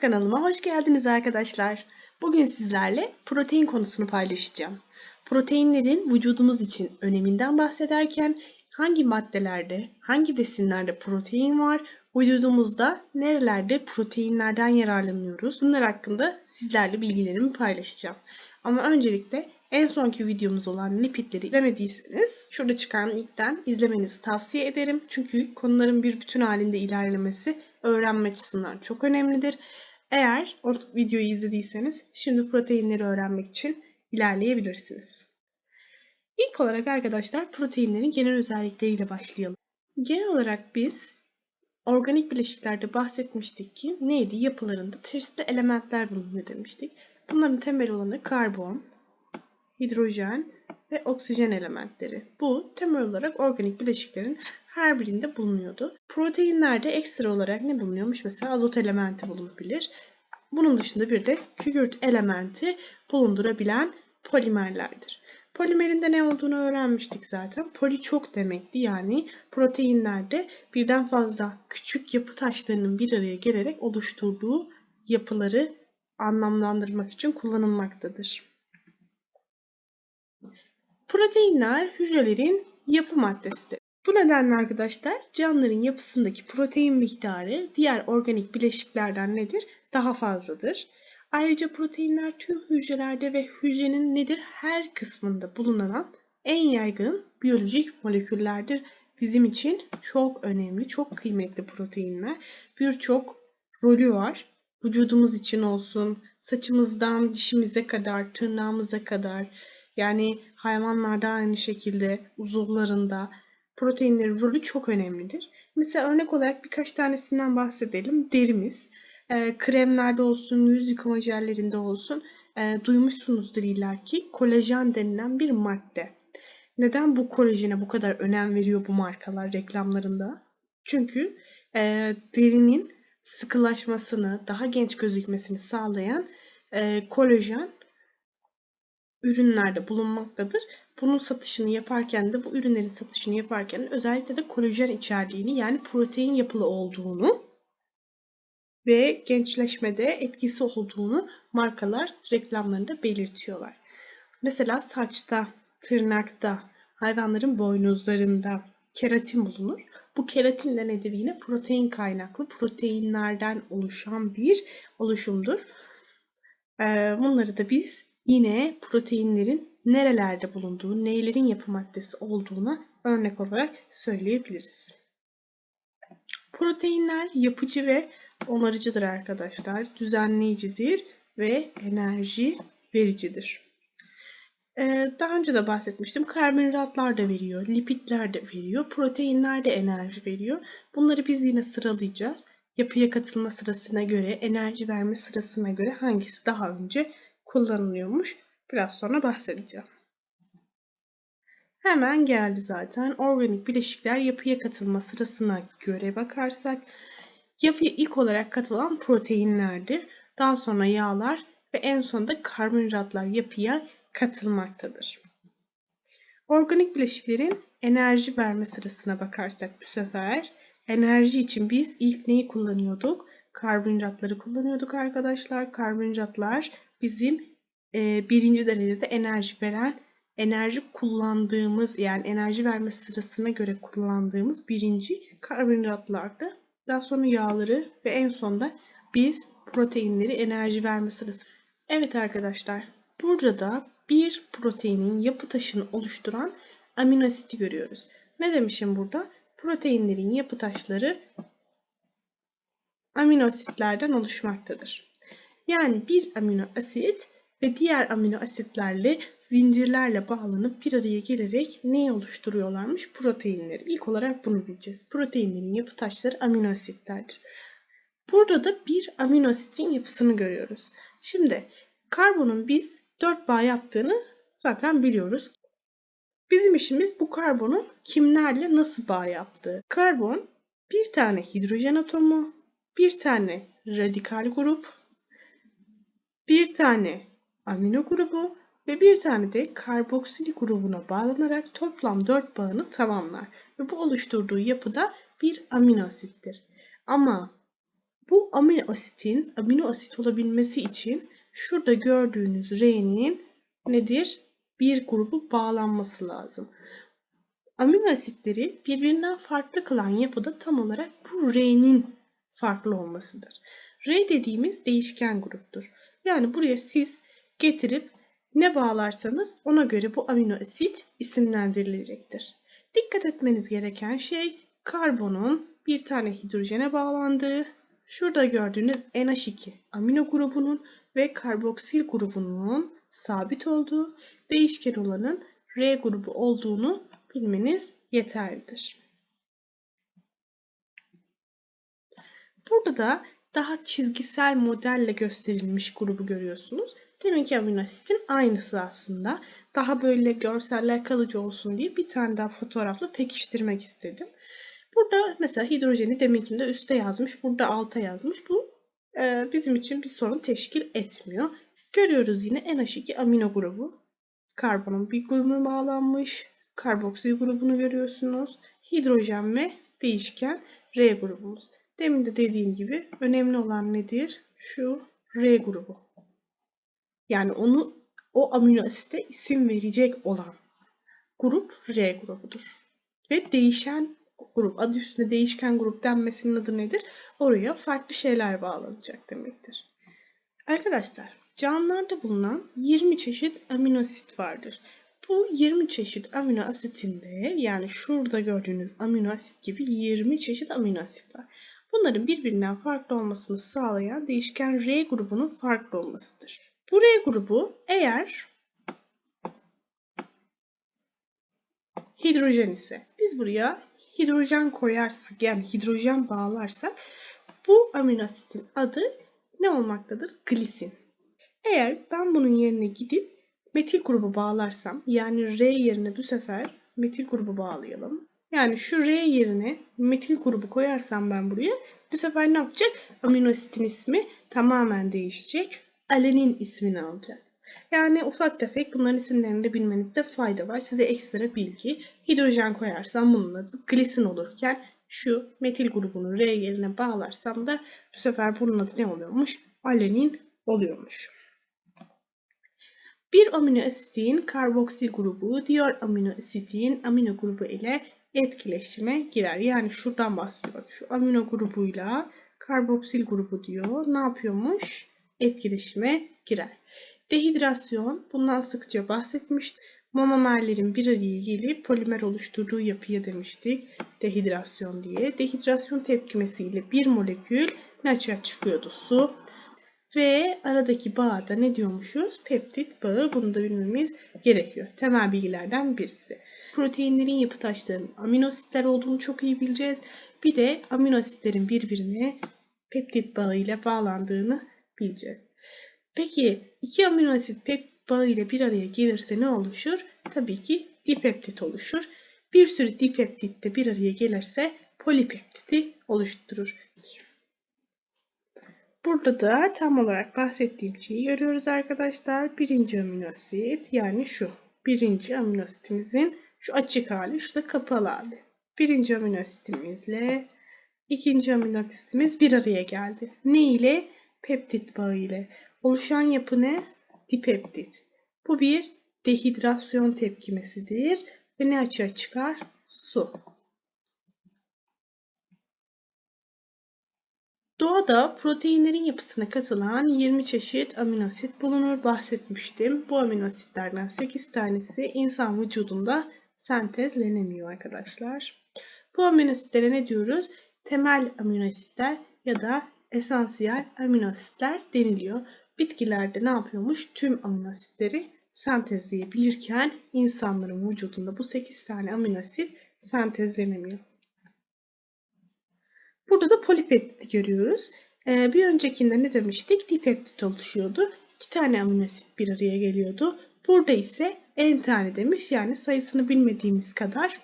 Kanalıma hoş geldiniz arkadaşlar. Bugün sizlerle protein konusunu paylaşacağım. Proteinlerin vücudumuz için öneminden bahsederken hangi maddelerde, hangi besinlerde protein var, vücudumuzda nerelerde proteinlerden yararlanıyoruz bunlar hakkında sizlerle bilgilerimi paylaşacağım. Ama öncelikle en sonki videomuz olan lipidleri izlemediyseniz şurada çıkan linkten izlemenizi tavsiye ederim. Çünkü konuların bir bütün halinde ilerlemesi öğrenme açısından çok önemlidir. Eğer o videoyu izlediyseniz şimdi proteinleri öğrenmek için ilerleyebilirsiniz. İlk olarak arkadaşlar proteinlerin genel özellikleriyle başlayalım. Genel olarak biz organik bileşiklerde bahsetmiştik ki neydi? Yapılarında çeşitli elementler bulunuyor demiştik. Bunların temel olanı karbon, hidrojen ve oksijen elementleri. Bu temel olarak organik bileşiklerin her birinde bulunuyordu. Proteinlerde ekstra olarak ne bulunuyormuş? Mesela azot elementi bulunabilir. Bunun dışında bir de kükürt elementi bulundurabilen polimerlerdir. Polimerin de ne olduğunu öğrenmiştik zaten. Poli çok demekti. Yani proteinlerde birden fazla küçük yapı taşlarının bir araya gelerek oluşturduğu yapıları anlamlandırmak için kullanılmaktadır. Proteinler hücrelerin yapı maddesidir. Bu nedenle arkadaşlar canlıların yapısındaki protein miktarı diğer organik bileşiklerden nedir? Daha fazladır. Ayrıca proteinler tüm hücrelerde ve hücrenin nedir? Her kısmında bulunan en yaygın biyolojik moleküllerdir. Bizim için çok önemli, çok kıymetli proteinler. Birçok rolü var. Vücudumuz için olsun, saçımızdan dişimize kadar, tırnağımıza kadar, yani hayvanlarda aynı şekilde uzuvlarında proteinlerin rolü çok önemlidir. Mesela örnek olarak birkaç tanesinden bahsedelim. Derimiz, e, kremlerde olsun, yüz yıkama jellerinde olsun e, duymuşsunuzdur illaki kolajen denilen bir madde. Neden bu kolajene bu kadar önem veriyor bu markalar reklamlarında? Çünkü e, derinin sıkılaşmasını, daha genç gözükmesini sağlayan e, kolajen ürünlerde bulunmaktadır. Bunun satışını yaparken de bu ürünlerin satışını yaparken özellikle de kolajen içerdiğini yani protein yapılı olduğunu ve gençleşmede etkisi olduğunu markalar reklamlarında belirtiyorlar. Mesela saçta, tırnakta, hayvanların boynuzlarında keratin bulunur. Bu keratin de nedir yine? Protein kaynaklı, proteinlerden oluşan bir oluşumdur. Bunları da biz yine proteinlerin nerelerde bulunduğu, neylerin yapı maddesi olduğuna örnek olarak söyleyebiliriz. Proteinler yapıcı ve onarıcıdır arkadaşlar. Düzenleyicidir ve enerji vericidir. Ee, daha önce de bahsetmiştim. Karbonhidratlar da veriyor, lipidler de veriyor, proteinler de enerji veriyor. Bunları biz yine sıralayacağız. Yapıya katılma sırasına göre, enerji verme sırasına göre hangisi daha önce kullanılıyormuş. Biraz sonra bahsedeceğim. Hemen geldi zaten. Organik bileşikler yapıya katılma sırasına göre bakarsak yapıya ilk olarak katılan proteinlerdir. Daha sonra yağlar ve en sonunda karbonhidratlar yapıya katılmaktadır. Organik bileşiklerin enerji verme sırasına bakarsak bu sefer enerji için biz ilk neyi kullanıyorduk? Karbonhidratları kullanıyorduk arkadaşlar. Karbonhidratlar bizim e, birinci derecede enerji veren, enerji kullandığımız yani enerji verme sırasına göre kullandığımız birinci karbonhidratlardı. Daha sonra yağları ve en sonda biz proteinleri enerji verme sırası. Evet arkadaşlar burada da bir proteinin yapı taşını oluşturan amino asiti görüyoruz. Ne demişim burada? Proteinlerin yapı taşları amino asitlerden oluşmaktadır. Yani bir amino asit ve diğer amino asitlerle zincirlerle bağlanıp bir araya gelerek neyi oluşturuyorlarmış? Proteinleri. İlk olarak bunu bileceğiz. Proteinlerin yapı taşları amino asitlerdir. Burada da bir amino asitin yapısını görüyoruz. Şimdi karbonun biz 4 bağ yaptığını zaten biliyoruz. Bizim işimiz bu karbonun kimlerle nasıl bağ yaptığı. Karbon bir tane hidrojen atomu, bir tane radikal grup, bir tane amino grubu ve bir tane de karboksil grubuna bağlanarak toplam 4 bağını tamamlar. Ve bu oluşturduğu yapı da bir amino asittir. Ama Bu amino asitin amino asit olabilmesi için şurada gördüğünüz R'nin nedir? Bir grubu bağlanması lazım. Amino asitleri birbirinden farklı kılan yapıda tam olarak bu R'nin farklı olmasıdır. R dediğimiz değişken gruptur. Yani buraya siz getirip ne bağlarsanız ona göre bu amino asit isimlendirilecektir. Dikkat etmeniz gereken şey karbonun bir tane hidrojene bağlandığı, şurada gördüğünüz NH2 amino grubunun ve karboksil grubunun sabit olduğu, değişken olanın R grubu olduğunu bilmeniz yeterlidir. Burada da daha çizgisel modelle gösterilmiş grubu görüyorsunuz. Deminki amino asitin aynısı aslında. Daha böyle görseller kalıcı olsun diye bir tane daha fotoğrafla pekiştirmek istedim. Burada mesela hidrojeni deminkinde üste yazmış, burada alta yazmış. Bu e, bizim için bir sorun teşkil etmiyor. Görüyoruz yine NH2 amino grubu. Karbonun bir grubuna bağlanmış. Karboksil grubunu görüyorsunuz. Hidrojen ve değişken R grubumuz. Demin de dediğim gibi önemli olan nedir? Şu R grubu. Yani onu o amino asite isim verecek olan grup R grubudur. Ve değişen grup, adı üstünde değişken grup denmesinin adı nedir? Oraya farklı şeyler bağlanacak demektir. Arkadaşlar, canlılarda bulunan 20 çeşit amino asit vardır. Bu 20 çeşit amino asitinde yani şurada gördüğünüz amino asit gibi 20 çeşit amino asit var. Bunların birbirinden farklı olmasını sağlayan değişken R grubunun farklı olmasıdır. Bu R grubu eğer hidrojen ise biz buraya hidrojen koyarsak yani hidrojen bağlarsak bu amino asitin adı ne olmaktadır? Glisin. Eğer ben bunun yerine gidip metil grubu bağlarsam yani R yerine bu sefer metil grubu bağlayalım. Yani şu R yerine metil grubu koyarsam ben buraya bu sefer ne yapacak? Amino asitin ismi tamamen değişecek. Alenin ismini alacak. Yani ufak tefek bunların isimlerini de bilmenizde fayda var. Size ekstra bilgi. Hidrojen koyarsam bunun adı glisin olurken şu metil grubunu R yerine bağlarsam da bu sefer bunun adı ne oluyormuş? Alenin oluyormuş. Bir amino asitin karboksil grubu diğer amino asitin amino grubu ile etkileşime girer. Yani şuradan bahsediyor. Şu amino grubuyla karboksil grubu diyor. Ne yapıyormuş? Etkileşime girer. Dehidrasyon bundan sıkça bahsetmiştik. Monomerlerin bir araya gelip polimer oluşturduğu yapıya demiştik. Dehidrasyon diye. Dehidrasyon tepkimesiyle bir molekül ne açığa çıkıyordu? Su. Ve aradaki bağda ne diyormuşuz? Peptit bağı. Bunu da bilmemiz gerekiyor. Temel bilgilerden birisi. Proteinlerin yapı taşlarının amino asitler olduğunu çok iyi bileceğiz. Bir de amino asitlerin birbirine peptit bağı ile bağlandığını bileceğiz. Peki iki amino asit peptit bağı ile bir araya gelirse ne oluşur? Tabii ki dipeptit oluşur. Bir sürü dipeptit de bir araya gelirse polipeptiti oluşturur. Burada da tam olarak bahsettiğim şeyi görüyoruz arkadaşlar. Birinci amino asit yani şu. Birinci amino asitimizin şu açık hali, şu da kapalı hali. Birinci amino asitimizle ikinci amino asitimiz bir araya geldi. Ne ile? Peptit bağı ile. Oluşan yapı ne? Dipeptit. Bu bir dehidrasyon tepkimesidir ve ne açığa çıkar? Su. Doğada proteinlerin yapısına katılan 20 çeşit amino asit bulunur. Bahsetmiştim. Bu amino asitlerden 8 tanesi insan vücudunda sentezlenemiyor arkadaşlar. Bu amino asitlere ne diyoruz? Temel amino asitler ya da esansiyel amino asitler deniliyor. Bitkilerde ne yapıyormuş? Tüm amino asitleri sentezleyebilirken insanların vücudunda bu 8 tane amino asit sentezlenemiyor. Burada da polipeptit görüyoruz. Ee, bir öncekinde ne demiştik? Dipeptit oluşuyordu. İki tane amino asit bir araya geliyordu. Burada ise en tane demiş. Yani sayısını bilmediğimiz kadar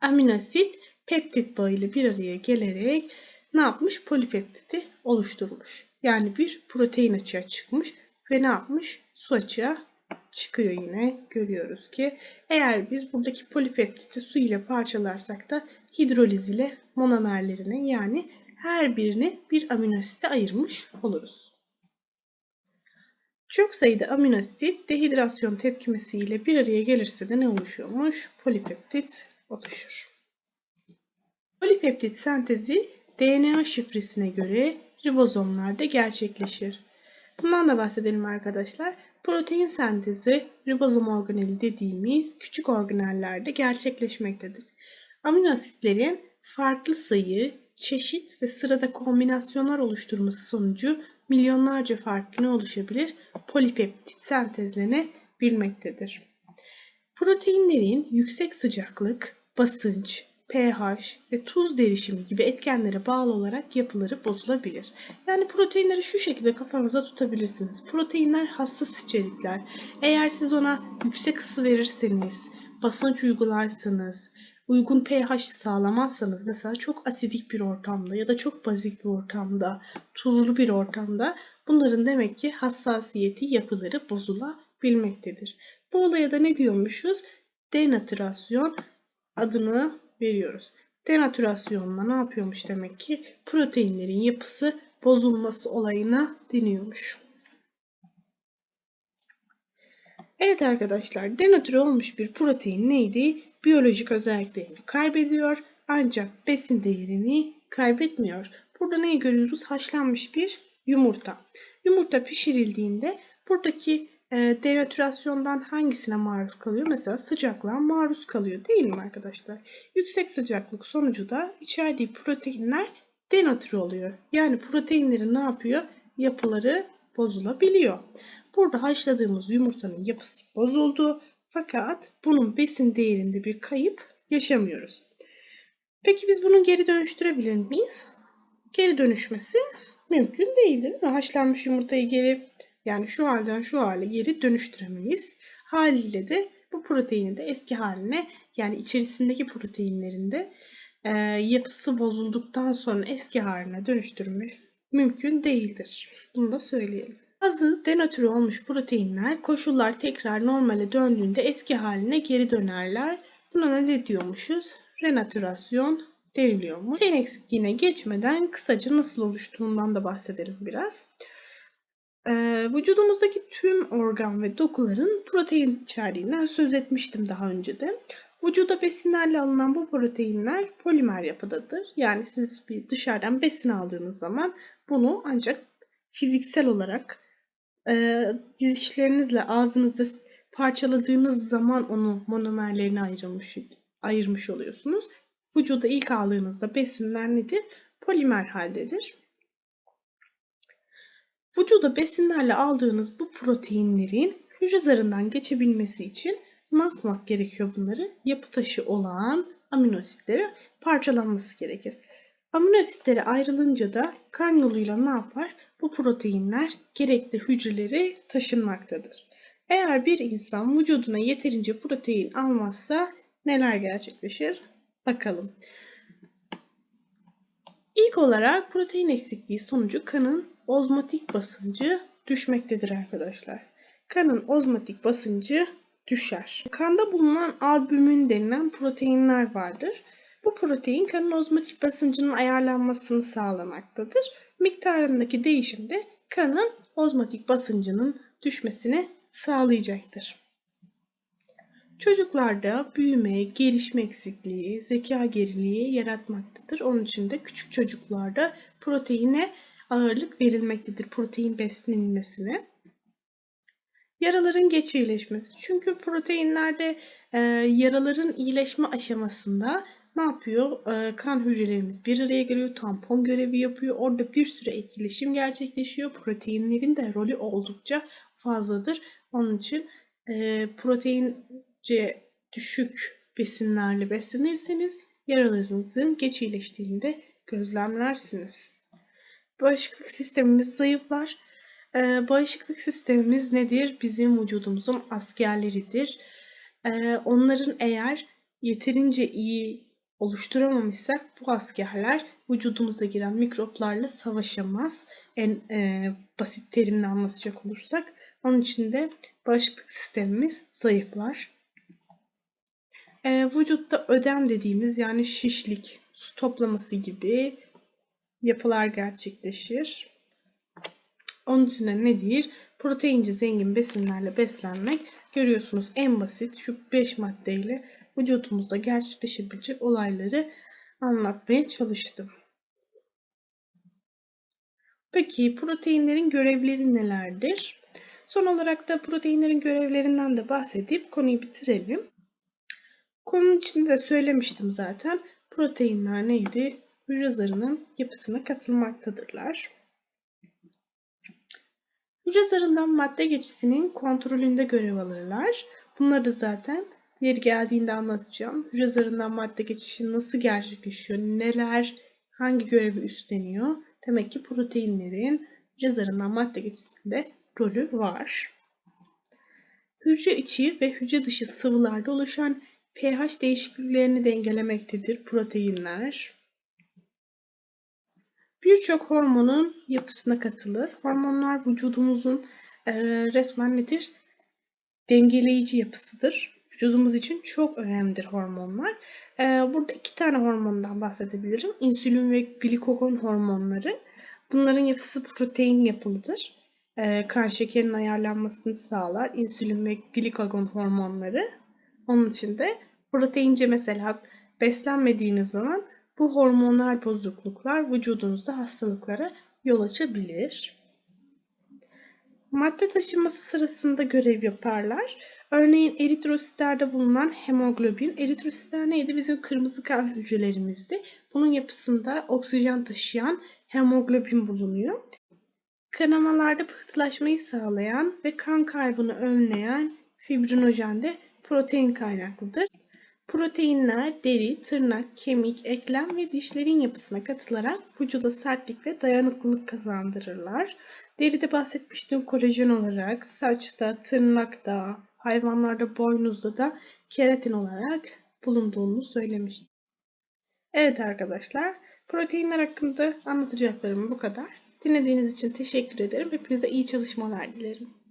amino asit peptit bağıyla bir araya gelerek ne yapmış? Polipeptiti oluşturmuş. Yani bir protein açığa çıkmış ve ne yapmış? Su açığa çıkıyor yine. Görüyoruz ki eğer biz buradaki polipeptiti su ile parçalarsak da hidroliz ile monomerlerine yani her birini bir amino asite ayırmış oluruz. Çok sayıda amino asit dehidrasyon tepkimesiyle bir araya gelirse de ne oluşuyormuş? Polipeptit oluşur. Polipeptit sentezi DNA şifresine göre ribozomlarda gerçekleşir. Bundan da bahsedelim arkadaşlar. Protein sentezi ribozom organeli dediğimiz küçük organellerde gerçekleşmektedir. Amino asitlerin farklı sayı, çeşit ve sırada kombinasyonlar oluşturması sonucu milyonlarca farklı ne oluşabilir? Polipeptit sentezlenebilmektedir. Proteinlerin yüksek sıcaklık, basınç, pH ve tuz derişimi gibi etkenlere bağlı olarak yapıları bozulabilir. Yani proteinleri şu şekilde kafanıza tutabilirsiniz. Proteinler hassas içerikler. Eğer siz ona yüksek ısı verirseniz, basınç uygularsanız, uygun pH sağlamazsanız mesela çok asidik bir ortamda ya da çok bazik bir ortamda, tuzlu bir ortamda bunların demek ki hassasiyeti yapıları bozulabilmektedir. Bu olaya da ne diyormuşuz? Denatürasyon adını veriyoruz. Denatürasyonla ne yapıyormuş demek ki? Proteinlerin yapısı bozulması olayına deniyormuş. Evet arkadaşlar denatüre olmuş bir protein neydi? Biyolojik özelliklerini kaybediyor ancak besin değerini kaybetmiyor. Burada neyi görüyoruz? Haşlanmış bir yumurta. Yumurta pişirildiğinde buradaki denatürasyondan hangisine maruz kalıyor? Mesela sıcaklığa maruz kalıyor değil mi arkadaşlar? Yüksek sıcaklık sonucu da içerdiği proteinler denatür oluyor. Yani proteinleri ne yapıyor? Yapıları bozulabiliyor. Burada haşladığımız yumurtanın yapısı bozuldu. Fakat bunun besin değerinde bir kayıp yaşamıyoruz. Peki biz bunu geri dönüştürebilir miyiz? Geri dönüşmesi mümkün değildir. Haşlanmış yumurtayı geri yani şu halden şu hale geri dönüştüremeyiz. Haliyle de bu proteini de eski haline yani içerisindeki proteinlerin de e, yapısı bozulduktan sonra eski haline dönüştürmesi mümkün değildir. Bunu da söyleyelim. Bazı denatüre olmuş proteinler koşullar tekrar normale döndüğünde eski haline geri dönerler. Buna ne diyormuşuz? Renatürasyon deniliyormuş. Protein eksikliğine geçmeden kısaca nasıl oluştuğundan da bahsedelim biraz. Ee, vücudumuzdaki tüm organ ve dokuların protein içerdiğinden söz etmiştim daha önce de. Vücuda besinlerle alınan bu proteinler polimer yapıdadır. Yani siz bir dışarıdan besin aldığınız zaman bunu ancak fiziksel olarak e, dişlerinizle ağzınızda parçaladığınız zaman onu monomerlerine ayrılmış, ayırmış oluyorsunuz. Vücuda ilk aldığınızda besinler nedir? Polimer haldedir. Vücuda besinlerle aldığınız bu proteinlerin hücre zarından geçebilmesi için ne yapmak gerekiyor bunları? Yapı taşı olan amino asitleri parçalanması gerekir. Amino asitleri ayrılınca da kan yoluyla ne yapar? Bu proteinler gerekli hücreleri taşınmaktadır. Eğer bir insan vücuduna yeterince protein almazsa neler gerçekleşir? Bakalım. İlk olarak protein eksikliği sonucu kanın ozmotik basıncı düşmektedir arkadaşlar. Kanın ozmotik basıncı düşer. Kanda bulunan albümin denilen proteinler vardır. Bu protein kanın ozmotik basıncının ayarlanmasını sağlamaktadır. Miktarındaki değişim de kanın ozmotik basıncının düşmesini sağlayacaktır. Çocuklarda büyüme, gelişme eksikliği, zeka geriliği yaratmaktadır. Onun için de küçük çocuklarda proteine ağırlık verilmektedir protein beslenilmesine. Yaraların geç iyileşmesi. Çünkü proteinlerde e, yaraların iyileşme aşamasında ne yapıyor? E, kan hücrelerimiz bir araya geliyor, tampon görevi yapıyor. Orada bir süre etkileşim gerçekleşiyor. Proteinlerin de rolü oldukça fazladır. Onun için e, proteince düşük besinlerle beslenirseniz yaralarınızın geç iyileştiğini de gözlemlersiniz. Bağışıklık sistemimiz zayıflar. Ee, bağışıklık sistemimiz nedir? Bizim vücudumuzun askerleridir. Ee, onların eğer yeterince iyi oluşturamamışsak bu askerler vücudumuza giren mikroplarla savaşamaz. En e, basit terimle anlatacak olursak. Onun için de bağışıklık sistemimiz zayıflar. E, vücutta ödem dediğimiz yani şişlik, su toplaması gibi yapılar gerçekleşir. Onun için de nedir? Proteinci zengin besinlerle beslenmek. Görüyorsunuz en basit şu 5 maddeyle vücudumuzda gerçekleşebilecek olayları anlatmaya çalıştım. Peki proteinlerin görevleri nelerdir? Son olarak da proteinlerin görevlerinden de bahsedip konuyu bitirelim. Konunun içinde de söylemiştim zaten. Proteinler neydi? Hücre zarının yapısına katılmaktadırlar. Hücre zarından madde geçişinin kontrolünde görev alırlar. Bunları zaten yeri geldiğinde anlatacağım. Hücre zarından madde geçişi nasıl gerçekleşiyor, neler, hangi görevi üstleniyor. Demek ki proteinlerin hücre zarından madde geçişinde rolü var. Hücre içi ve hücre dışı sıvılarda oluşan pH değişikliklerini dengelemektedir proteinler. Birçok hormonun yapısına katılır. Hormonlar vücudumuzun e, resmen nedir? Dengeleyici yapısıdır. Vücudumuz için çok önemlidir hormonlar. E, burada iki tane hormondan bahsedebilirim. İnsülin ve glikagon hormonları. Bunların yapısı protein yapılıdır. E, kan şekerinin ayarlanmasını sağlar. İnsülin ve glikagon hormonları. Onun için de proteince mesela beslenmediğiniz zaman bu hormonal bozukluklar vücudunuzda hastalıklara yol açabilir. Madde taşıması sırasında görev yaparlar. Örneğin eritrositlerde bulunan hemoglobin. Eritrositler neydi? Bizim kırmızı kan hücrelerimizdi. Bunun yapısında oksijen taşıyan hemoglobin bulunuyor. Kanamalarda pıhtılaşmayı sağlayan ve kan kaybını önleyen fibrinojen de protein kaynaklıdır. Proteinler deri, tırnak, kemik, eklem ve dişlerin yapısına katılarak vücuda sertlik ve dayanıklılık kazandırırlar. Deride bahsetmiştim kolajen olarak, saçta, tırnakta, hayvanlarda, boynuzda da keratin olarak bulunduğunu söylemiştim. Evet arkadaşlar, proteinler hakkında anlatacaklarım bu kadar. Dinlediğiniz için teşekkür ederim. Hepinize iyi çalışmalar dilerim.